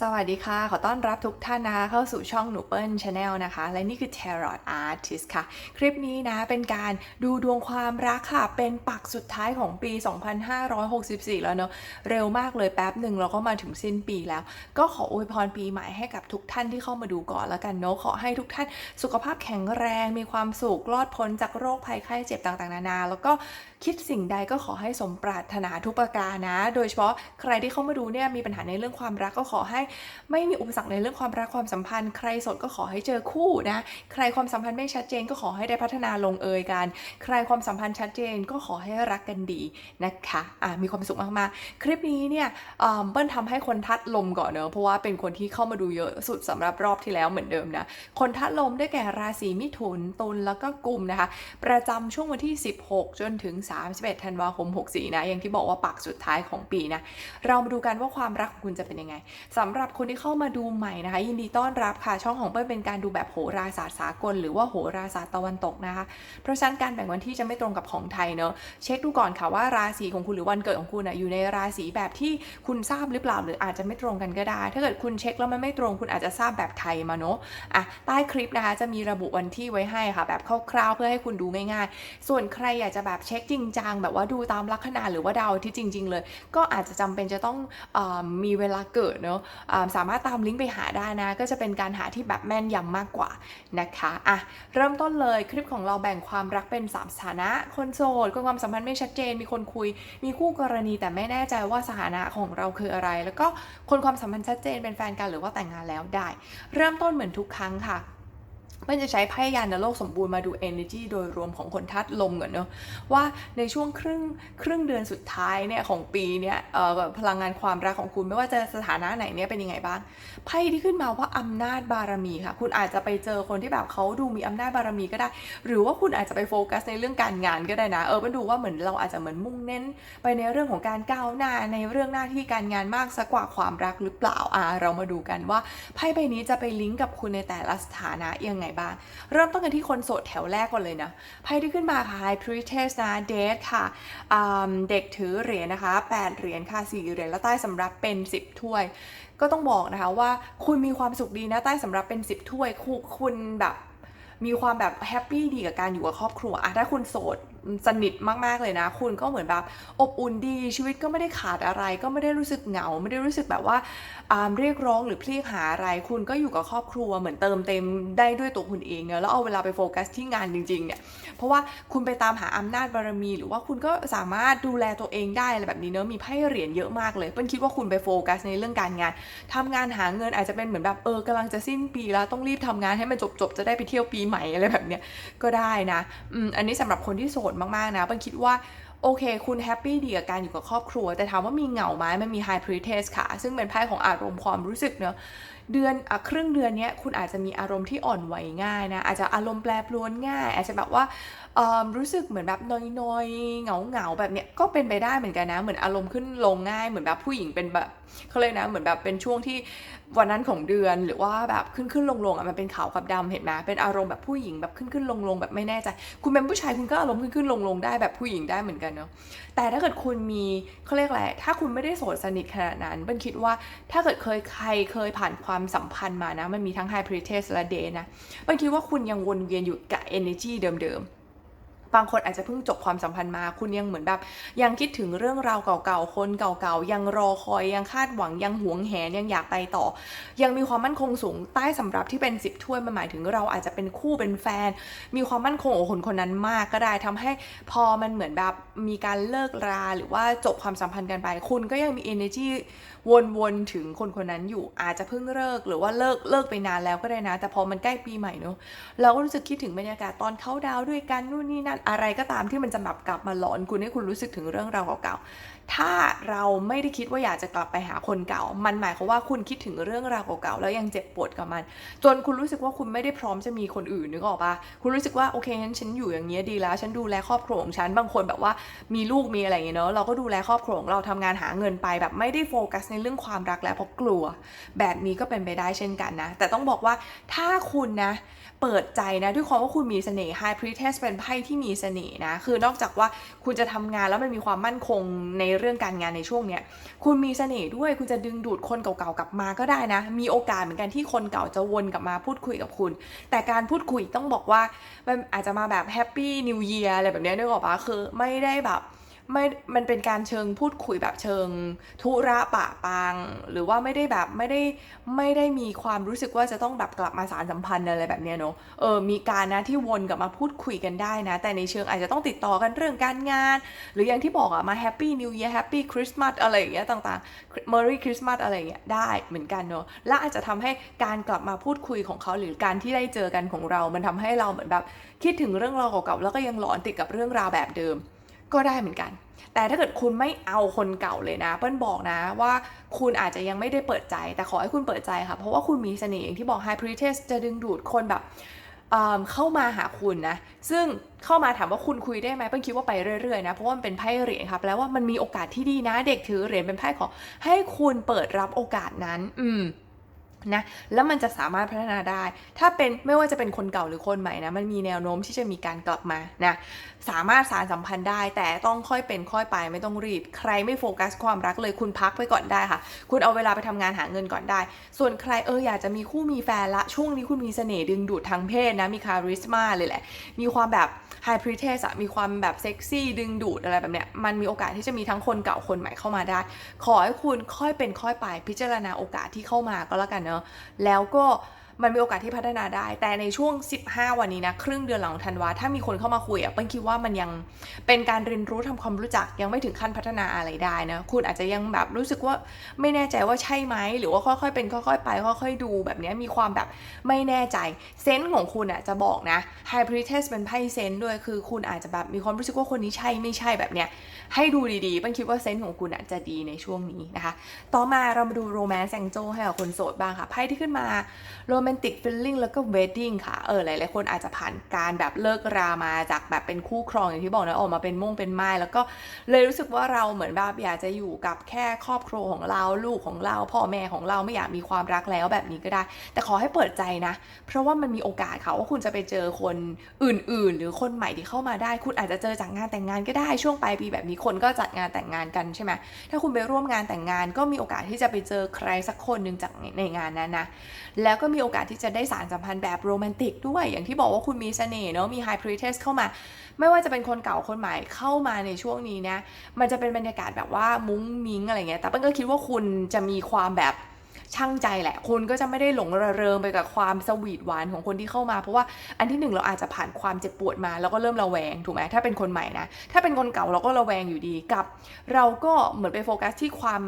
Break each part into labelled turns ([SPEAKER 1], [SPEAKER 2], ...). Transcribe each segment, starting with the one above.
[SPEAKER 1] สวัสดีค่ะ ขอต้อนรับทุกท่านนะคะ เข้าสู่ช่องหนูเปิลชาแนลนะคะ และนี่คือ Tarot Artist ค่ะ คลิปนี้นะ เป็นการดูดวงความรักค่ะ เป็นปักสุดท้ายของปี 2564 แล้วเนอะเร็วมากเลยแป๊บหนึ่งเราก็มาถึงสิ้นปีแล้ว ก็ขออวยพรปีใหม่ให้กับทุกท่านที่เข้ามาดูก่อนแล้วกันเนอะขอให้ทุกท่านสุขภาพแข็งแรงมีความสุขรอดพ้นจากโรคภัยไข้เจ็บต่างๆ นานา แล้วก็ คิดสิ่งใดก็ขอให้สมปรารถนาทุกประการนะ โดยเฉพาะใครที่เข้ามาดูเนี่ยมีปัญหาในเรื่องความรักก็ขอให้ไม่มีอุปสรรคในเรื่องความรักความสัมพันธ์ ใครสดก็ขอให้เจอคู่นะ ใครความสัมพันธ์ไม่ชัดเจนก็ขอให้ได้พัฒนาลงเอยกัน ใครความสัมพันธ์ชัดเจนก็ขอให้รักกันดีนะคะอะมีความสุขมากๆ คลิปนี้เนี่ยเออเบิ้ลทำให้คนทัดลมก่อนเนอะเพราะว่าเป็นคนที่เข้ามาดูเยอะสุดสำหรับรอบที่แล้วเหมือนเดิมนะคนทัดลมได้แก่ราศีมิถุนตุลแล้วก็กุมนะคะ ประจำช่วงวันที่ 16 จนถึง31ธันวาคม 64 นะ อย่างที่บอกว่าปักสุดท้ายของปีนะ เรามาดูกันว่าความรักของคุณจะเป็นยังไงสำหรับคนที่เข้ามาดูใหม่นะคะ ยินดีต้อนรับค่ะ ช่องของเปิ้ลเป็นการดูแบบโหราศาสตร์สากล หรือว่าโหราศาสตร์ตะวันตกนะคะ เพราะฉะนั้นการแบ่งวันที่จะไม่ตรงกับของไทยเนอะเช็คดูก่อนค่ะว่าราศีของคุณหรือวันเกิดของคุณนะอยู่ในราศีแบบที่คุณทราบหรือเปล่าหรืออาจจะไม่ตรงกันก็ได้ ถ้าเกิดคุณเช็คแล้วมันไม่ตรงคุณอาจจะทราบแบบไทยมาเนอะอะใต้คลิปนะคะจะมีระบุวันที่ไว้ให้ค่ะ แบบคร่าวๆเพื่อให้คุณดูง่ายๆ ส่วนใครอยากจะแบบเช็คจริงจังแบบว่าดูตามลัคนาหรือว่าดาวที่จริง ๆ เลย ก็อาจจะจำเป็นจะต้องอมีเวลาเกิดเนอะสามารถตามลิงก์ไปหาได้นะ ก็จะเป็นการหาที่แบบแม่นยำมากกว่านะคะอะเริ่มต้นเลยคลิปของเราแบ่งความรักเป็น 3 สถานะ คนโสดคนความสัมพันธ์ไม่ชัดเจน มีคนคุย มีคู่กรณีแต่ไม่แน่ใจว่าสถานะของเราคืออะไร แล้วก็คนความสัมพันธ์ชัดเจนเป็นแฟนกันหรือว่าแต่งงานแล้วได้ เริ่มต้นเหมือนทุกครั้งค่ะ มันจะใช้ไพ่ยานในโลกสมบูรณ์มาดู energy โดยรวมของคนทัดลมก่อนเนอะว่าในช่วงครึ่งครึ่งเดือนสุดท้ายเนี่ยของปีเนี่ยเอ่อพลังงานความรักของคุณไม่ว่าจะสถานะไหนเนี่ยเป็นยังไงบ้างไพ่ที่ขึ้นมาว่าอำนาจบารมีค่ะ คุณอาจจะไปเจอคนที่แบบเขาดูมีอำนาจบารมีก็ได้ หรือว่าคุณอาจจะไปโฟกัสในเรื่องการงานก็ได้นะเออมันดูว่าเหมือนเราอาจจะเหมือนมุ่งเน้น ไปในเรื่องของการก้าวหน้าในเรื่องหน้าที่การงานมากสักกว่าความรักหรือเปล่าอ่าเรามาดูกันว่าไพ่ใบนี้จะไปลิงก์กับคุณในแต่ละสถานะยังไงบ้าง เริ่มต้นกันที่คนโสดแถวแรกก่อนเลยนะไพ่ที่ขึ้นมาค่ะ High Priestess นะ Date ค่ะเด็กถือเหรียญนะคะ 8 เหรียญค่ะ 4 เหรียญแล้วใต้สำรับเป็น 10 ถ้วย ก็ต้องบอกนะคะว่าคุณมีความสุขดีนะใต้สำรับเป็น 10 ถ้วยคุณแบบมีความแบบแฮปปี้ดีกับการอยู่กับครอบครัวอะถ้าคุณโสด สนิทมากๆเลยนะ คุณก็เหมือนแบบอบอุ่นดีชีวิตก็ไม่ได้ขาดอะไร ก็ไม่ได้รู้สึกเหงา ไม่ได้รู้สึกแบบว่าอ่าเรียกร้องหรือเพลียหาอะไร คุณก็อยู่กับครอบครัวเหมือนเติมเต็มได้ด้วยตัวคุณเองเนอะแล้วเอาเวลาไปโฟกัสที่งานจริงๆเนี่ยเพราะว่าคุณไปตามหาอำนาจบารมี หรือว่าคุณก็สามารถดูแลตัวเองได้อะไรแบบนี้เนอะมีไพ่เหรียญเยอะมากเลยเปิ้ลคิดว่าคุณไปโฟกัสในเรื่องการงานทำงานหาเงินอาจจะเป็นเหมือนแบบเออกำลังจะสิ้นปีแล้วต้องรีบทำงานให้มันจบๆจะได้ไปเที่ยวปีใหม่อะไรแบบเนี้ยก็ได้นะอืมอันนี้สำหรับคนที่โสดมากๆนะเปิ้ลคิดว่าโอเค คุณแฮปปี้ดีกับการอยู่กับครอบครัว แต่ถามว่ามีเหงาไหมมันมีไฮพรีเทสค่ะ ซึ่งเป็นไพ่ของอารมณ์ความรู้สึกเนอะเดือนอครึ่งเดือนนี้คุณอาจจะมีอารมณ์ที่อ่อนไหวง่ายนะ อาจจะอารมณ์แปรปรวนง่าย อาจจะแบบว่า รู้สึกเหมือนแบบนอยๆเหงาเหงาแบบเนี้ยก็เป็นไปได้เหมือนกันนะ เหมือนอารมณ์ขึ้นลงง่ายเหมือนแบบผู้หญิงเป็นแบบเขาเลยกนะเหมือนแบบเป็นช่วงที่วันนั้นของเดือนหรือว่าแบบขึ้นขึ้นลงลงอะมันเป็นขาวกับดำเห็นไหมเป็นอารมณ์แบบผู้หญิงแบบขึ้นขึ้นลงลงแบบไม่แน่ใจ คุณเป็นผู้ชายคุณก็อารมณ์ขึ้นขึ้นลงลงได้แบบผู้หญิงได้เหมือนกันเนาะแต่ถ้าเกิดคุณมีเขาเรียกอะไรถ้าคุณไม่ได้โสดสนิทขนาดนั้นเปิ้ลคิดว่าถ้าเกิดเคยใครเคยผ่านความสัมพันธ์มานะ มันมีทั้ง High Priestess และ Day นะเปิ้ลคิดว่าคุณยังวนเวียนอยู่กับ energy เดิมๆ บางคนอาจจะเพิ่งจบความสัมพันธ์มาคุณยังเหมือนแบบ ยังคิดถึงเรื่องราวเก่าๆ คนเก่าๆ ยังรอคอยยังคาดหวังยังหวงแหนยังอยากไปต่อ ยังมีความมั่นคงสูงใต้สำรับที่เป็นสิบถ้วยมันหมายถึงเราอาจจะเป็นคู่เป็นแฟน มีความมั่นคงของคนคนนั้นมากก็ได้ทำให้พอมันเหมือนแบบมีการเลิกราหรือว่าจบความสัมพันธ์กันไป คุณก็ยังมี energy วนๆถึงคนคนนั้นอยู่อาจจะเพิ่งเลิกหรือว่าเลิกเลิกไปนานแล้วก็ได้นะ แต่พอมันใกล้ปีใหม่เนอะเราก็รู้สึกคิดถึงบรรยากาศตอนเข้าดาวด้วยกันนู่นนี่นั่นอะไรก็ตามที่มันจะแบบกลับมาหลอนคุณให้คุณรู้สึกถึงเรื่องราวเก่าๆถ้าเราไม่ได้คิดว่าอยากจะกลับไปหาคนเก่า มันหมายความว่าคุณคิดถึงเรื่องราวเก่าๆแล้วยังเจ็บปวดกับมัน จนคุณรู้สึกว่าคุณไม่ได้พร้อมจะมีคนอื่นนึกออกปะคุณรู้สึกว่าโอเคงั้นฉันอยู่อย่างเงี้ยดีแล้ว ฉันดูแลครอบครัวของฉันบางคนแบบว่ามีลูกมีอะไรอย่างเงี้ยเนาะเราก็ดูแลครอบครัวของเราทำงานหาเงินไปแบบไม่ได้โฟกัสในเรื่องความรักแล้วเพราะกลัว แบบนี้ก็เป็นไปได้เช่นกันนะ แต่ต้องบอกว่าถ้าคุณนะเปิดใจนะด้วยความว่าคุณมีเสน่ห์ High Priestess เป็นไพ่ที่มีเสน่ห์นะ คือนอกจากว่าคุณจะทำงานแล้วมันมีความมั่นคงในเรื่องการงานในช่วงเนี้ยคุณมีเสน่ห์ด้วยคุณจะดึงดูดคนเก่าๆกลับมาก็ได้นะ มีโอกาสเหมือนกันที่คนเก่าจะวนกลับมาพูดคุยกับคุณ แต่การพูดคุยต้องบอกว่ามันอาจจะมาแบบแฮปปี้นิวเยียร์อะไรแบบนี้ยนึกออปะคือไม่ได้แบบ ไม่มันเป็นการเชิงพูดคุยแบบเชิง ธุระปะปาง หรือว่าไม่ได้แบบไม่ได้ไม่ได้มีความรู้สึกว่าจะต้องแบบกลับมาสารสัมพันธ์อะไรแบบเนี้ยเนอะเออมีการนะที่วนกลับมาพูดคุยกันได้นะ แต่ในเชิงอาจจะต้องติดต่อกันเรื่องการงาน หรืออย่างที่บอกอะมาแฮปปี้นิว e ย r แฮปปี้คริสต์มาสอะไรอย่างเงี้ยต่างๆ Merry Christmas อะไรอย่างเงี้ยได้เหมือนกันเนอะและอาจจะทำให้การกลับมาพูดคุยของเขาหรือการที่ได้เจอกันของเรา มันทำให้เราเหมือนแบบคิดถึงเรื่องราวเก่าๆแล้วก็ยังหลอนติดกับเรื่องราวแบบเดิม ก็ได้เหมือนกัน แต่ถ้าเกิดคุณไม่เอาคนเก่าเลยนะ เปิ้ลบอกนะว่าคุณอาจจะยังไม่ได้เปิดใจ แต่ขอให้คุณเปิดใจค่ะ เพราะว่าคุณมีเสน่ห์อย่างที่บอก High Priestess จะดึงดูดคนแบบเเข้ามาหาคุณนะ ซึ่งเข้ามาถามว่าคุณคุยได้ไหมเปิ้ลคิดว่าไปเรื่อยๆนะ เพราะว่ามันเป็นไพ่เหรียญครับ แล้วว่ามันมีโอกาสที่ดีนะ เด็กถือเหรียญเป็นไพ่ขอให้คุณเปิดรับโอกาสนั้น อืม นะแล้วมันจะสามารถพัฒนาได้ ถ้าเป็นไม่ว่าจะเป็นคนเก่าหรือคนใหม่นะมันมีแนวโน้มที่จะมีการกลับมานะสามารถสารสัมพันธ์ได้ แต่ต้องค่อยเป็นค่อยไปไม่ต้องรีบ ใครไม่โฟกัสความรักเลยคุณพักไปก่อนได้ค่ะ คุณเอาเวลาไปทำงานหาเงินก่อนได้ ส่วนใครเอออยากจะมีคู่มีแฟนละช่วงนี้คุณมีเสน่ห์ดึงดูดทางเพศนะมีคาริสมาเลยแหละ มีความแบบไฮพรีเทสมีความแบบเซ็กซี่ดึงดูดอะไรแบบเนี้ยมันมีโอกาสที่จะมีทั้งคนเก่าคนใหม่เข้ามาได้ ขอให้คุณค่อยเป็นค่อยไปพิจารณาโอกาสที่เข้ามาก็แล้วกันเนะาะแล้วก็ มันมีโอกาสที่พัฒนาได้ แต่ในช่วง 15 วันนี้นะครึ่งเดือนหลังธันวาถ้ามีคนเข้ามาคุยอะเปิ้ลคิดว่ามันยังเป็นการเรียนรู้ทำความรู้จักยังไม่ถึงขั้นพัฒนาอะไรได้นะคุณอาจจะยังแบบรู้สึกว่าไม่แน่ใจว่าใช่ไหมหรือว่าค่อยๆเป็นค่อยๆไปค่อย ๆ ดูแบบนี้มีความแบบไม่แน่ใจเซนส์ของคุณอะจะบอกนะ High Priestess เป็นไพ่เซนส์ด้วยคือคุณอาจจะแบบมีความรู้สึกว่าคนนี้ใช่ไม่ใช่แบบเนี้ยให้ดูดีๆเปิ้ลคิดว่าเซนส์ของคุณอะจะดีในช่วงนี้นะคะ ต่อมาเรามาดูโรแมนต์แซงโจให้กับคนโสดบ้างค่ะไพ่ที่ขึ้นมาโรมนติกฟิลลิ่งแล้วก็เวดดิ้งค่ะ เออหลายๆคนอาจจะผ่านการแบบเลิกรามาจากแบบเป็นคู่ครองอย่างที่บอกนะออกมาเป็นมุ่งเป็นไม้แล้วก็เลยรู้สึกว่าเราเหมือนแบบอยากจะอยู่กับแค่ครอบครัวของเราลูกของเราพ่อแม่ของเราไม่อยากมีความรักแล้วแบบนี้ก็ได้ แต่ขอให้เปิดใจนะ เพราะว่ามันมีโอกาสค่ะว่าคุณจะไปเจอคนอื่น ๆ หรือคนใหม่ที่เข้ามาได้ คุณอาจจะเจอจากงานแต่งงานก็ได้ช่วงปลายปีแบบนี้คนก็จัดงานแต่งงานกันใช่ไหมถ้าคุณไปร่วมงานแต่งงานก็มีโอกาสที่จะไปเจอใครสักคนหนึ่งจากในงานนั้นนะแล้วก็มีโอกาสที่จะได้สารสัมพันธ์แบบโรแมนติกด้วย อย่างที่บอกว่าคุณมีเสน่ห์เนาะมีไฮพรีเทสเข้ามา ไม่ว่าจะเป็นคนเก่าคนใหม่เข้ามาในช่วงนี้นะ มันจะเป็นบรรยากาศแบบว่ามุ้งมิ้งอะไรเงี้ยแต่เปิ้ลก็คิดว่าคุณจะมีความแบบช่างใจแหละ คุณก็จะไม่ได้หลงระเริงไปกับความสวีทหวานของคนที่เข้ามา เพราะว่าอันที่หนึ่งเราอาจจะผ่านความเจ็บปวดมา แล้วก็เริ่มระแวงถูกไหมถ้าเป็นคนใหม่นะ ถ้าเป็นคนเก่าเราก็ระแวงอยู่ดีกับ เราก็เหมือนไปโฟกัสที่ความ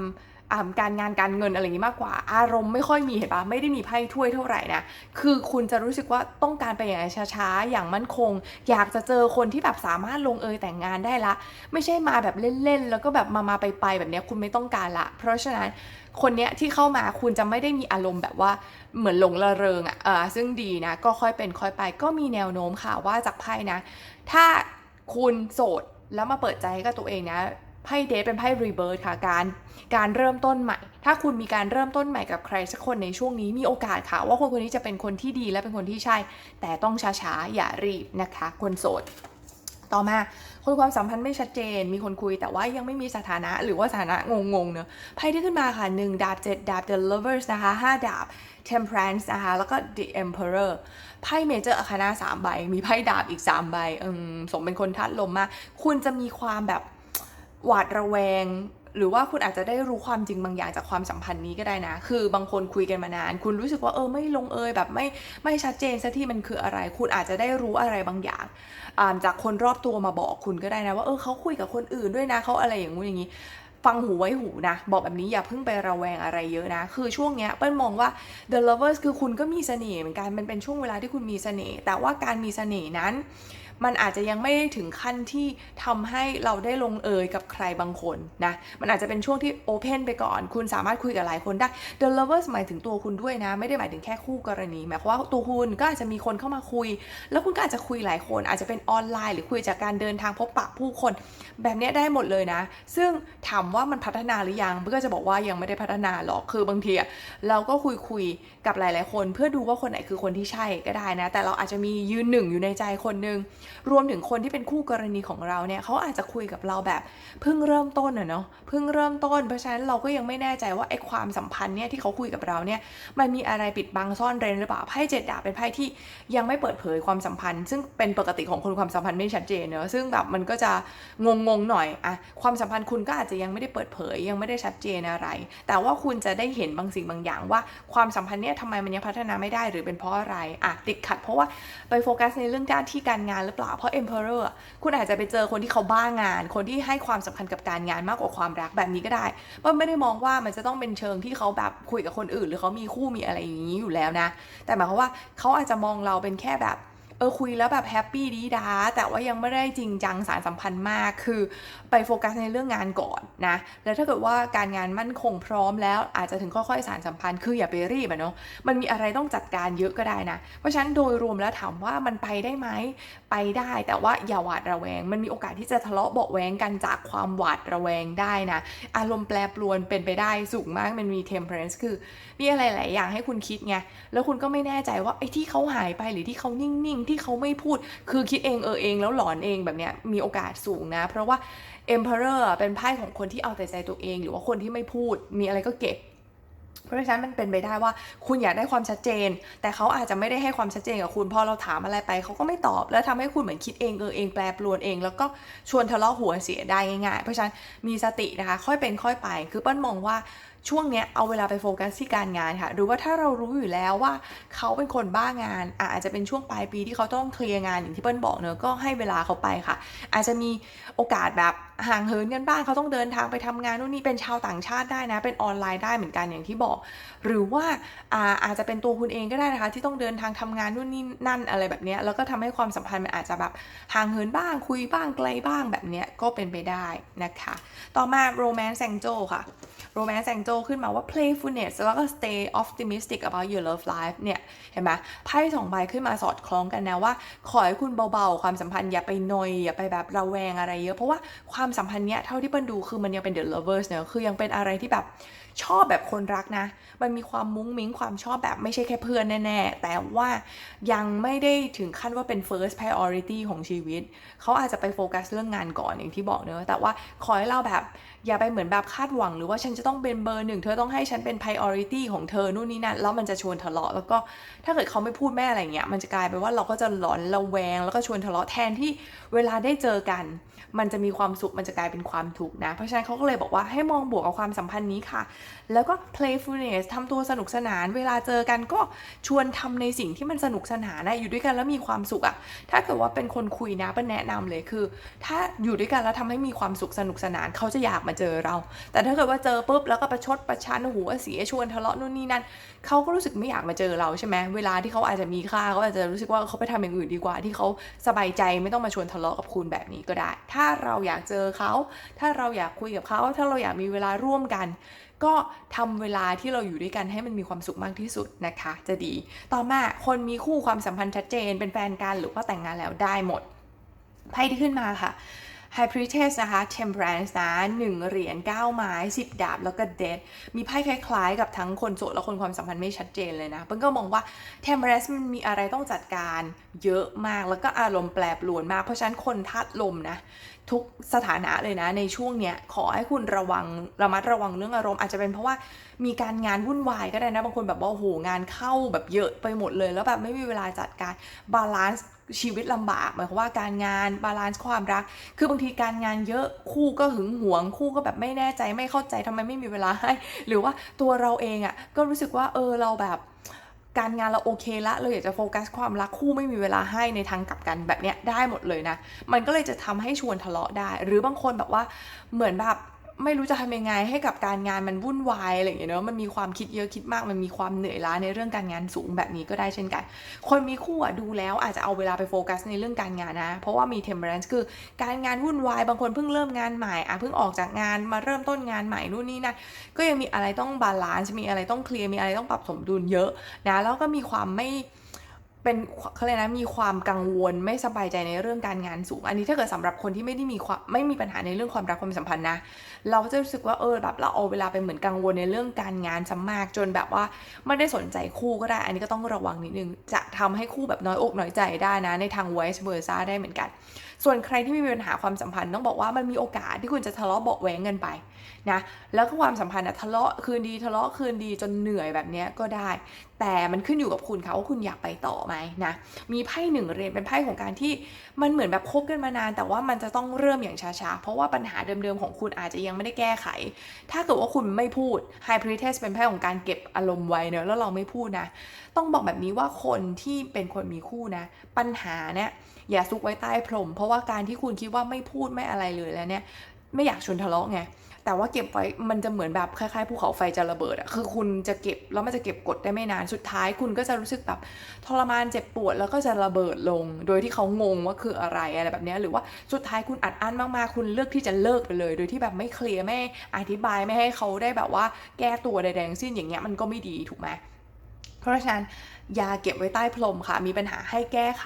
[SPEAKER 1] การงานการเงินอะไรอย่างนี้มากกว่า อารมณ์ไม่ค่อยมีเห็นปะไม่ได้มีไพ่ถ้วยเท่าไหร่นะคือคุณจะรู้สึกว่าต้องการไปอย่างช้าๆอย่างมั่นคง อยากจะเจอคนที่แบบสามารถลงเอยแต่งงานได้ละ ไม่ใช่มาแบบเล่นๆแล้วก็แบบมามาไปไปๆแบบนี้คุณไม่ต้องการละ เพราะฉะนั้นคนเนี้ยที่เข้ามาคุณจะไม่ได้มีอารมณ์แบบว่าเหมือนหลงระเริงอะ่ะซึ่งดีนะก็ค่อยเป็นค่อยไป ก็มีแนวโน้มค่ะว่าจากไพ่นะ ถ้าคุณโสดแล้วมาเปิดใจให้กับตัวเองนะ ไพ่เดทเป็นไพ่รีเบิร์ค่ะการการเริ่มต้นใหม่ ถ้าคุณมีการเริ่มต้นใหม่กับใครสักคนในช่วงนี้มีโอกาสค่ะ ว่าคนคนนี้จะเป็นคนที่ดีและเป็นคนที่ใช่ แต่ต้องช้าๆอย่ารีบนะคะ คนโสดต่อมาคนความสัมพันธ์ไม่ชัดเจน มีคนคุยแต่ว่ายังไม่มีสถานะหรือว่าสถานะงงๆเนอะไพ่ที่ขึ้นมาค่ะ 1 ดาบ 7 ดาบ the lovers นะคะ 5 ดาบ temperance นะคะ แล้วก็ the emperor ไพ่เมเจอร์อาคานาสามใบ มีไพ่ดาบอีก 3 ใบ อืม สมเป็นคนทัดลมมาก คุณจะมีความแบบ หวาดระแวง หรือว่าคุณอาจจะได้รู้ความจริงบางอย่างจากความสัมพันธ์นี้ก็ได้นะ คือบางคนคุยกันมานาน คุณรู้สึกว่าเออไม่ลงเอยแบบไม่ไม่ชัดเจนซะที่มันคืออะไร คุณอาจจะได้รู้อะไรบางอย่างาจากคนรอบตัวมาบอกคุณก็ได้นะ ว่าเออเขาคุยกับคนอื่นด้วยนะเขาอะไรอย่างงู้นอย่างนี้ฟังหูไว้หูนะ บอกแบบนี้อย่าเพิ่งไประแวงอะไรเยอะนะ คือช่วงเนี้ยเปิ้ลมองว่า the lovers คือคุณก็มีเสน่ห์เหมือนกันมันเป็นช่วงเวลาที่คุณมีเสน่ห์แต่ว่าการมีเสน่ห์นั้น มันอาจจะยังไม่ได้ถึงขั้นที่ทำให้เราได้ลงเอยกับใครบางคนนะ มันอาจจะเป็นช่วงที่โอเพนไปก่อน คุณสามารถคุยกับหลายคนได้ The lovers หมายถึงตัวคุณด้วยนะ ไม่ได้หมายถึงแค่คู่กรณี หมายความว่าตัวคุณก็อาจจะมีคนเข้ามาคุย แล้วคุณก็อาจจะคุยหลายคน อาจจะเป็นออนไลน์ หรือคุยจากการเดินทางพบปะผู้คน แบบนี้ได้หมดเลยนะ ซึ่งถามว่ามันพัฒนาหรือยังเพื่อก็จะบอกว่ายังไม่ได้พัฒนาหรอก คือบางทีเราก็คุยคุยกับหลาย ๆ คน เพื่อดูว่าคนไหนคือคนที่ใช่ก็ได้นะ แต่เราอาจจะมียืนหนึ่งอยู่ในใจคนหนึ่งรวมถึงคนที่เป็นคู่กรณีของเราเนี่ยเขาอาจจะคุยกับเราแบบเพิ่งเริ่มต้นอะเนาะเพิ่งเริ่มต้น เพราะฉะนั้นเราก็ยังไม่แน่ใจว่าไอ้ความสัมพันธ์เนี่ยที่เขาคุยกับเราเนี่ยมันมีอะไรปิดบังซ่อนเร้นหรือเปล่าไพ่เจ็ดดาบเป็นไพ่ที่ยังไม่เปิดเผยความสัมพันธ์ ซึ่งเป็นปกติของคนความสัมพันธ์ไม่ชัดเจนเนอะซึ่งแบบมันก็จะงงงๆหน่อยอะความสัมพันธ์คุณก็อาจจะยังไม่ได้เปิดเผยยังไม่ได้ชัดเจนอะไร แต่ว่าคุณจะได้เห็นบางสิ่งบางอย่างว่าความสัมพันธ์เนี่ยทำไมมันยังพัฒนาไม่ได้หรือเป็นเพราะอะไรอะติดขัด เพราะว่าไปโฟกัสในเรื่องด้านที่การงานหรือเปล่า เพราะ Emperor อะคุณอาจจะไปเจอคนที่เขาบ้างาน คนที่ให้ความสำคัญกับการงานมากกว่าความรักแบบนี้ก็ได้เปิ้ลไม่ได้มองว่ามันจะต้องเป็นเชิงที่เขาแบบคุยกับคนอื่น หรือเขามีคู่มีอะไรอย่างนี้อยู่แล้วนะ แต่หมายความว่าเขาอาจจะมองเราเป็นแค่แบบ เออคุยแล้วแบบแฮปปี้ดีดาแต่ว่ายังไม่ได้จริงจังสารสัมพันธ์มากคือไปโฟกัสในเรื่องงานก่อนนะแล้วถ้าเกิดว่าการงานมั่นคงพร้อมแล้วอาจจะถึงค่อยๆสารสัมพันธ์คืออย่าไปรีบอะเนาะมันมีอะไรต้องจัดการเยอะก็ได้นะเพราะฉะนั้นโดยรวมแล้วถามว่ามันไปได้ไหมไปได้แต่ว่าอย่าหวาดระแวง มันมีโอกาสที่จะทะเลาะเบาแวงกันจากความหวาดระแวงได้นะอารมณ์แปรปรวนเป็นไปได้สูงมากมันมี temperance คือมีอะไรหลายอย่างให้คุณคิดไงแล้วคุณก็ไม่แน่ใจว่าไอ้ที่เขาหายไปหรือที่เขานิ่งๆที่เขาไม่พูด คือคิดเองเออเองแล้วหลอนเองแบบเนี้ยมีโอกาสสูงนะ เพราะว่า Emperor อะเป็นไพ่ของคนที่เอาแต่ใจตัวเอง หรือว่าคนที่ไม่พูดมีอะไรก็เก็บเพราะฉะนั้นมันเป็นไปได้ว่าคุณอยากได้ความชัดเจน แต่เขาอาจจะไม่ได้ให้ความชัดเจนกับคุณพอเราถามอะไรไปเขาก็ไม่ตอบ แล้วทำให้คุณเหมือนคิดเองเออเองแปรปรวนเอง แล้วก็ชวนทะเลาะหัวเสียได้ง่ายๆ เพราะฉะนั้นมีสตินะคะ ค่อยเป็นค่อยไป คือเปิ้ลมองว่า ช่วงเนี้ยเอาเวลาไปโฟกัสที่การงานค่ะ หรือว่าถ้าเรารู้อยู่แล้วว่าเขาเป็นคนบ้างาน อาจจะเป็นช่วงปลายปีที่เขาต้องเคลียร์งานอย่างที่เปิ้ลบอกเนอะก็ให้เวลาเขาไปค่ะ อาจจะมีโอกาสแบบห่างเหินกันบ้างเขาต้องเดินทางไปทำงานนู่นนี่เป็นชาวต่างชาติได้นะ เป็นออนไลน์ได้เหมือนกันอย่างที่บอก หรือว่าอาอาจจะเป็นตัวคุณเองก็ได้นะคะ ที่ต้องเดินทางทำงานนู่นนี่นั่นอะไรแบบนี้แล้วก็ทำให้ความสัมพันธ์มันอาจจะแบบห่างเหินบ้างคุยบ้างไกลบ้างแบบนี้ก็เป็นไปได้นะคะ ต่อมา romance angel ค่ะ romance angel ขึ้นมาว่า playfulness แล้วก็ stay optimistic about your love life เนี่ย เห็นไหมไพ่สองใบขึ้นมาสอดคล้องกันนะว่า ขอให้คุณเบาๆ ความสัมพันธ์อย่าไปนอยอย่าไปแบบระแวงอะไรเยอะ เพราะว่าความสัมพันธ์เนี้ยเท่าที่เปิ้ลดูคือมันยังเป็น the lovers เนอะคือยังเป็นอะไรที่แบบชอบแบบคนรักนะ มันมีความมุ้งมิ้งความชอบแบบไม่ใช่แค่เพื่อนแน่ๆ แต่ว่ายังไม่ได้ถึงขั้นว่าเป็น first priority ของชีวิต เขาอาจจะไปโฟกัสเรื่องงานก่อนอย่างที่บอกเนอะแต่ว่าขอให้เราแบบ อย่าไปเหมือนแบบคาดหวังหรือว่าฉันจะต้องเป็นเบอร์หนึ่งเธอต้องให้ฉันเป็น priority ของเธอนู่นนี่นั่นแล้วมันจะชวนทะเลาะแล้วก็ถ้าเกิดเขาไม่พูดแม่อะไรเงี้ยมันจะกลายเป็นว่าเราก็จะหลอนระแวง แล้วก็ชวนทะเลาะแทนที่เวลาได้เจอกัน มันจะมีความสุขมันจะกลายเป็นความทุกข์นะ เพราะฉะนั้นเขาก็เลยบอกว่าให้มองบวกกับความสัมพันธ์นี้ค่ะ แล้วก็ playfulness ทำตัวสนุกสนาน เวลาเจอกันก็ชวนทำในสิ่งที่มันสนุกสนานนะอยู่ด้วยกันแล้วมีความสุขอะถ้าเกิดว่าเป็นคนคุยนะเป็นแนะนำเลยคือ ถ้าอยู่ด้วยกันแล้วทำให้มีความสุขสนุกสนานเขาจะอยากมาเจอเรา แต่ถ้าเกิดว่าเจอปุ๊บแล้วก็ประชดประชันหัวเสียชวนทะเลาะนู่นนี่นั่นเขาก็รู้สึกไม่อยากมาเจอเราใช่ไหมเวลาที่เขาอาจจะมีค่าเขาอาจจะรู้สึกว่าเขาไปทำอย่างอื่นดีกว่าที่เขาสบายใจไม่ต้องมาชวนทะเลาะกับคุณแบบนี้ก็ได้ ถ้าาเราอยากเจอเขา ถ้าเราอยากคุยกับเขา ถ้าเราอยากมีเวลาร่วมกัน ก็ทำเวลาที่เราอยู่ด้วยกันให้มันมีความสุขมากที่สุดนะคะ จะดี ต่อมาคนมีคู่ความสัมพันธ์ชัดเจน เป็นแฟนกันหรือว่าแต่งงานแล้วได้หมดไพ่ที่ขึ้นมาค่ะ High Priestess นะคะ Temperance นะหนึ่งเหรียญ9ไม้ 10 ดาบ แล้วก็ Death มีไพ่คล้ายๆ กับทั้งคนโสดและคนความสัมพันธ์ไม่ชัดเจนเลยนะเปิ้ลก็มองว่า Temperance มันมีอะไรต้องจัดการเยอะมากแล้วก็อารมณ์แปรปรวนมาก เพราะฉะนั้นคนธาตุลมนะทุกสถานะเลยนะในช่วงเนี้ยขอให้คุณระวังระมัดระวังเรื่องอารมณ์อาจจะเป็นเพราะว่ามีการงานวุ่นวายก็ได้นะบางคนแบบว่าโอ้โหงานเข้าแบบเยอะไปหมดเลย แล้วแบบไม่มีเวลาจัดการบาลานซ์ ชีวิตลำบากหมายความว่าการงานบาลานซ์ความรัก คือบางทีการงานเยอะคู่ก็หึงหวง คู่ก็แบบไม่แน่ใจไม่เข้าใจทำไมไม่มีเวลาให้ หรือว่าตัวเราเองอะ่ะก็รู้สึกว่าเออเราแบบการงานเราโอเคละเราอยากจะโฟกัสความรักคู่ไม่มีเวลาให้ในทางกลับกันแบบเนี้ยได้หมดเลยนะ มันก็เลยจะทำให้ชวนทะเลาะได้ หรือบางคนแบบว่าเหมือนแบบ ไม่รู้จะทำยังไงให้กับการงานมันวุ่นวายอะไรอย่างเงี้ยเนาะมันมีความคิดเยอะคิดมาก มันมีความเหนื่อยล้าในเรื่องการงานสูงแบบนี้ก็ได้เช่นกัน คนมีคู่อะดูแล้วอาจจะเอาเวลาไปโฟกัสในเรื่องการงานนะ เพราะว่ามี temperance คือการงานวุ่นวายบางคนเพิ่งเริ่มงานใหม่อะเพิ่งออกจากงานมาเริ่มต้นงานใหม่นู่นนี่นั่นก็ยังมีอะไรต้องบาลานซ์มีอะไรต้องเคลียร์มีอะไรต้องปรับสมดุลเยอะนะแล้วก็มีความไม่เป็นเขาเรียกนะมีความกังวลไม่สบายใจในเรื่องการงานสูง อันนี้ถ้าเกิดสำหรับคนที่ไม่ได้มีความไม่มีปัญหาในเรื่องความรักความสัมพันธ์นะ เราจะรู้สึกว่าเออแบบเราเอาเวลาไปเหมือนกังวลในเรื่องการงานซะมากจนแบบว่าไม่ได้สนใจคู่ก็ได้ อันนี้ก็ต้องระวังนิดนึง จะทำให้คู่แบบน้อยอกน้อยใจได้นะ ในทาง vice versa ได้เหมือนกัน ส่วนใครที่มีปัญหาความสัมพันธ์ต้องบอกว่ามันมีโอกาสที่คุณจะทะเลาะเบาะแว้งกันไปนะแล้วก็ความสัมพันธ์อะทะเลาะคืนดีทะเลาะคืนดีจนเหนื่อยแบบนี้ก็ได้ แต่มันขึ้นอยู่กับคุณค่ะว่าคุณอยากไปต่อไหมนะมีไพ่หนึ่งเรียนเป็นไพ่ของการที่มันเหมือนแบบคบกันมานาน แต่ว่ามันจะต้องเริ่มอย่างช้าๆเพราะว่าปัญหาเดิมๆของคุณอาจจะยังไม่ได้แก้ไข ถ้าเกิดว่าคุณไม่พูด High Priestess เป็นไพ่ของการเก็บอารมณ์ไว้เนอะแล้วเราไม่พูดนะ ต้องบอกแบบนี้ว่าคนที่เป็นคนมีคู่นะ ปัญหาเนี่ยอย่าซุกไว้ใต้พรม เพราะว่าการที่คุณคิดว่าไม่พูดไม่อะไรเลยแล้วเนี่ย ไม่อยากชวนทะเลาะไงแต่ว่าเก็บไว้มันจะเหมือนแบบคล้ายๆภูเขาไฟจะระเบิดอะคือคุณจะเก็บแล้วมันจะเก็บกดได้ไม่นานสุดท้าย คุณก็จะรู้สึกแบบทรมานเจ็บปวดแล้วก็จะระเบิดลง โดยที่เขางงว่าคืออะไรอะไรแบบเนี้ยหรือว่าสุดท้ายคุณอัดอั้นมากๆ คุณเลือกที่จะเลิกไปเลย โดยที่แบบไม่เคลียร์ไม่อธิบายไม่ให้เขาได้แบบว่าแก้ตัวใดๆทั้งสิ้นอย่างเงี้ยมันก็ไม่ดีถูกไหมเพราะฉะนั้น ยาเก็บไว้ใต้พรมค่ะ มีปัญหาให้แก้ไข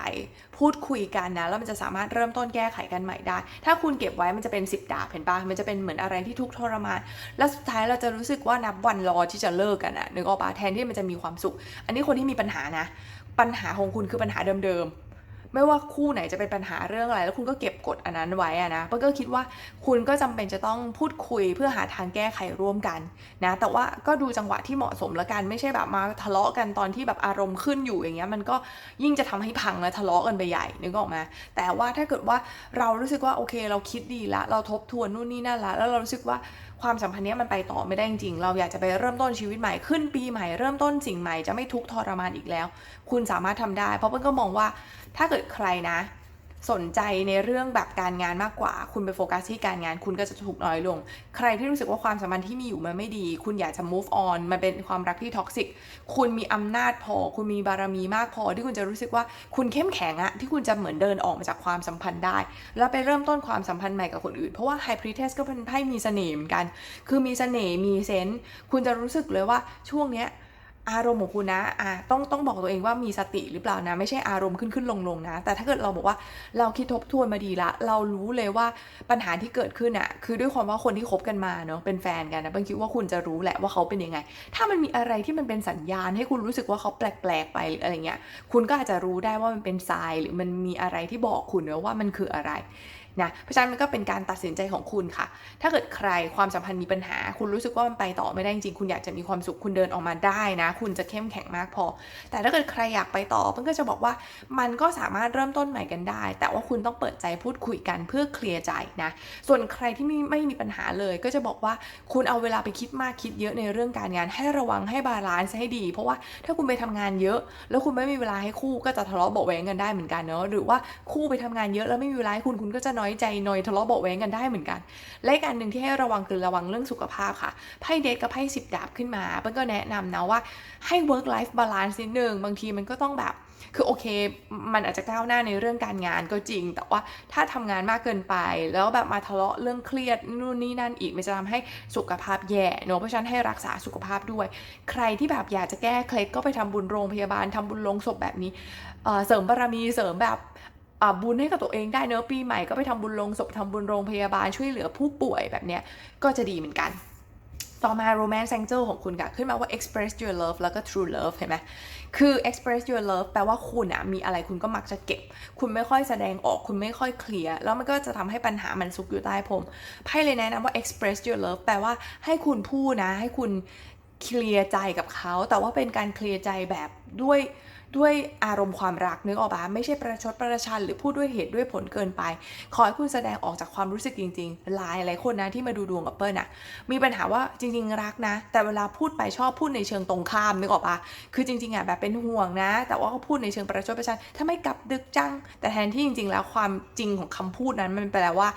[SPEAKER 1] พูดคุยกันนะ แล้วมันจะสามารถเริ่มต้นแก้ไขกันใหม่ได้ ถ้าคุณเก็บไว้มันจะเป็นสิบดาบเห็นปะมันจะเป็นเหมือนอะไรที่ทุกทรมาน แล้วสุดท้ายเราจะรู้สึกว่านับวันรอที่จะเลิกกันอะนึกออกปะแทนที่มันจะมีความสุข อันนี้คนที่มีปัญหานะ ปัญหาของคุณคือปัญหาเดิมๆ ไม่ว่าคู่ไหนจะเป็นปัญหาเรื่องอะไร แล้วคุณก็เก็บกดอันนั้นไว้อะนะเปิ้ลก็คิดว่าคุณก็จำเป็นจะต้องพูดคุยเพื่อหาทางแก้ไขร่วมกันนะแต่ว่าก็ดูจังหวะที่เหมาะสมละกันไม่ใช่แบบมาทะเลาะกันตอนที่แบบอารมณ์ขึ้นอยู่อย่างเงี้ยมันก็ยิ่งจะทำให้พังและทะเลาะกันไปใหญ่นึกออกไหมแต่ว่าถ้าเกิดว่าเรารู้สึกว่าโอเคเราคิดดีละ เราทบทวนนู่นนี่นั่นละแล้วเรารู้สึกว่า ความสัมพันธ์เนี้ยมันไปต่อไม่ได้จริงเราอยากจะไปเริ่มต้นชีวิตใหม่ขึ้นปีใหม่เริ่มต้นสิ่งใหม่จะไม่ทุกข์ทรมานอีกแล้ว คุณสามารถทำได้ เพราะเพื่อนก็มองว่าถ้าเกิดใครนะ สนใจในเรื่องแบบการงานมากกว่า คุณไปโฟกัสที่การงาน คุณก็จะถูกน้อยลง ใครที่รู้สึกว่าความสัมพันธ์ที่มีอยู่มันไม่ดี คุณอยากจะ move on มันเป็นความรักที่ท็อกซิก คุณมีอำนาจพอ คุณมีบารมีมากพอ ที่คุณจะรู้สึกว่าคุณเข้มแข็งอะที่คุณจะเหมือนเดินออกมาจากความสัมพันธ์ได้ แล้วไปเริ่มต้นความสัมพันธ์ใหม่กับคนอื่น เพราะว่า High Priestess ก็เป็นไพ่มีเสน่ห์เหมือนกัน คือมีเสน่ห์ มีเซนส์ คุณจะรู้สึกเลยว่าช่วงเนี้ย อารมณ์ของคุณนะอะต้องต้องบอกตัวเองว่ามีสติหรือเปล่านะ ไม่ใช่อารมณ์ขึ้นขึ้นลงลงนะ แต่ถ้าเกิดเราบอกว่าเราคิดทบทวนมาดีละ เรารู้เลยว่าปัญหาที่เกิดขึ้นอะ คือด้วยความว่าคนที่คบกันมาเนาะเป็นแฟนกันนะบางคิดว่าคุณจะรู้แหละว่าเขาเป็นยังไง ถ้ามันมีอะไรที่มันเป็นสัญญาณ ให้คุณรู้สึกว่าเขาแปลกๆไปหรืออะไรเงี้ยคุณก็อาจจะรู้ได้ว่ามันเป็นทรายหรือมันมีอะไรที่บอกคุณว่ามันคืออะไร นะเพราะฉะนั้นมันก็เป็นการตัดสินใจของคุณค่ะ ถ้าเกิดใครความสัมพันธ์มีปัญหา คุณรู้สึกว่ามันไปต่อไม่ได้จริงคุณอยากจะมีความสุขคุณเดินออกมาได้นะ คุณจะเข้มแข็งมากพอ แต่ถ้าเกิดใครอยากไปต่อเพิ่งก็จะบอกว่ามันก็สามารถเริ่มต้นใหม่กันได้ แต่ว่าคุณต้องเปิดใจพูดคุยกันเพื่อเคลียร์ใจนะส่วนใครที่ไม่ไม่มีปัญหาเลยก็จะบอกว่าคุณเอาเวลาไปคิดมากคิดเยอะในเรื่องการงานให้ระวังให้บาลานซ์ให้ดี เพราะว่าถ้าคุณไปทำงานเยอะ แล้วคุณไม่มีเวลาให้คู่ก็จะทะเลาะเบาะแว้งกันได้เหมือนกันเนาะหรือว่าคู่ไปทำงานเยอะแล้วไม่มีเวลาให้คุณคุณก็จะน้อยใจนอยทะเลาะเบาแว้งกันได้เหมือนกัน และกอันหนึ่งที่ให้ระวังคือระวังเรื่องสุขภาพค่ะไพ่เดทกับไพ่สิบดาบขึ้นมาเปิ้ลก็แนะนำนะว่าให้ work life balance นิดนึงบางทีมันก็ต้องแบบคือโอเค มันอาจจะก้าวหน้าในเรื่องการงานก็จริง แต่ว่าถ้าทำงานมากเกินไป แล้วแบบมาทะเลาะเรื่องเครียดนู่นนี่นั่นอีกมันจะทำให้สุขภาพแย่เนอะเพราะฉะนั้นให้รักษาสุขภาพด้วย ใครที่แบบอยากจะแก้เคล็ดก็ไปทำบุญโรงพยาบาลทำบุญลงศพแบบนี้เสริมบารมีเสริมแบบ บุญให้กับตัวเองได้เนอะปีใหม่ก็ไปทำบุญลงศพทำบุญโรงพยาบาลช่วยเหลือผู้ป่วยแบบเนี้ยก็จะดีเหมือนกันต่อมา romance angel ของคุณค่ะขึ้นมาว่า express your love แล้วก็ true love เห็นไหมคือ express your love แปลว่าคุณอะมีอะไรคุณก็มักจะเก็บ คุณไม่ค่อยแสดงออกคุณไม่ค่อยเคลียร์แล้วมันก็จะทำให้ปัญหามันซุกอยู่ใต้พรมไพ่เลยแนะนำว่า express your love แปลว่าให้คุณพูดนะ ให้คุณเคลียร์ใจกับเขา แต่ว่าเป็นการเคลียร์ใจแบบด้วย ด้วยอารมณ์ความรักนึกออกปะไม่ใช่ประชดประชันหรือพูดด้วยเหตุด้วยผลเกินไป ขอให้คุณแสดงออกจากความรู้สึกจริงๆหลายหลายคนนะที่มาดูดวงกับเปิ้ลอะมีปัญหาว่าจริง ๆ รักนะ แต่เวลาพูดไปชอบพูดในเชิงตรงข้ามนึกออกปะคือจริงๆอะแบบเป็นห่วงนะ แต่ว่าเขาพูดในเชิงประชดประชันถ้าไม่กลับดึกจัง แต่แทนที่จริง ๆ แล้วความจริงของคำพูดนั้นมันแปลว่า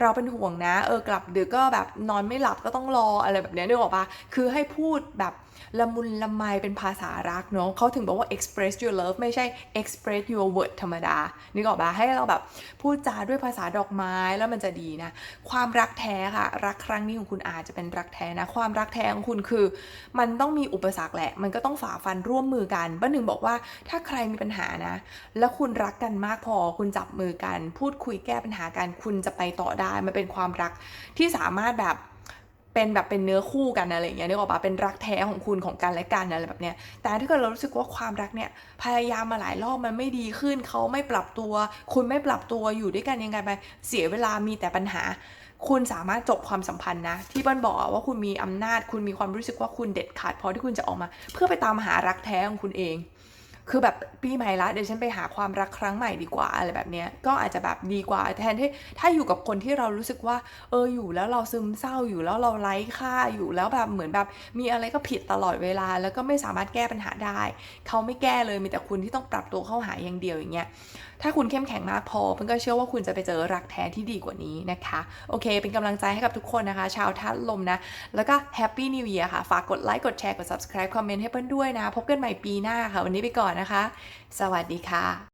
[SPEAKER 1] เราเป็นห่วงนะ เออกลับดึกก็แบบนอนไม่หลับก็ต้องรออะไรแบบนี้นึกออกปะคือให้พูดแบบ ละมุนละไมเป็นภาษารักเนาะเขาถึงบอกว่า express your love ไม่ใช่ express your word ธรรมดา นึกออกปะให้เราแบบพูดจาด้วยภาษาดอกไม้แล้วมันจะดีนะ ความรักแท้ค่ะ รักครั้งนี้ของคุณอาจจะเป็นรักแท้นะ ความรักแท้ของคุณคือ มันต้องมีอุปสรรคแหละ มันก็ต้องฝ่าฟันร่วมมือกันป้าหนึ่งบอกว่าถ้าใครมีปัญหานะ แล้วคุณรักกันมากพอ คุณจับมือกัน พูดคุยแก้ปัญหากัน คุณจะไปต่อได้ มันเป็นความรักที่สามารถแบบ เป็นแบบเป็นเนื้อคู่กันอะไรอย่างเงี้ยนึกออกปะเป็นรักแท้ของคุณของกันและกันอะไรแบบเนี้ยแต่ถ้าเกิดเรารู้สึกว่าความรักเนี่ยพยายามมาหลายรอบมันไม่ดีขึ้นเขาไม่ปรับตัว คุณไม่ปรับตัวอยู่ด้วยกันยังไงไปเสียเวลามีแต่ปัญหา คุณสามารถจบความสัมพันธ์นะ ที่เปิ้ลบอกว่าคุณมีอำนาจ คุณมีความรู้สึกว่าคุณเด็ดขาดพอที่คุณจะออกมา เพื่อไปตามหารักแท้ของคุณเอง คือแบบปีใหม่ละเดี๋ยวฉันไปหาความรักครั้งใหม่ดีกว่าอะไรแบบเนี้ยก็อาจจะแบบดีกว่าแทนที่ถ้าอยู่กับคนที่เรารู้สึกว่า เอออยู่แล้วเราซึมเศร้าอยู่แล้วเราไร้ค่าอยู่แล้วแบบเหมือนแบบมีอะไรก็ผิดตลอดเวลา แล้วก็ไม่สามารถแก้ปัญหาได้ เขาไม่แก้เลยมีแต่คุณที่ต้องปรับตัวเข้าหาอย่างเดียวอย่างเงี้ย ถ้าคุณเข้มแข็งมากพอเพื่อนก็เชื่อว่าคุณจะไปเจอรักแท้ที่ดีกว่านี้นะคะ โอเค เป็นกำลังใจให้กับทุกคนนะคะ ชาวทัดลมนะ แล้วก็แฮปปี้นิวีย์ค่ะ ฝากกดไลค์ กดแชร์ กด subscribe คอมเมนต์ให้เพื่อนด้วยนะ พบกันใหม่ปีหน้าค่ะ วันนี้ไปก่อนนะคะ สวัสดีค่ะ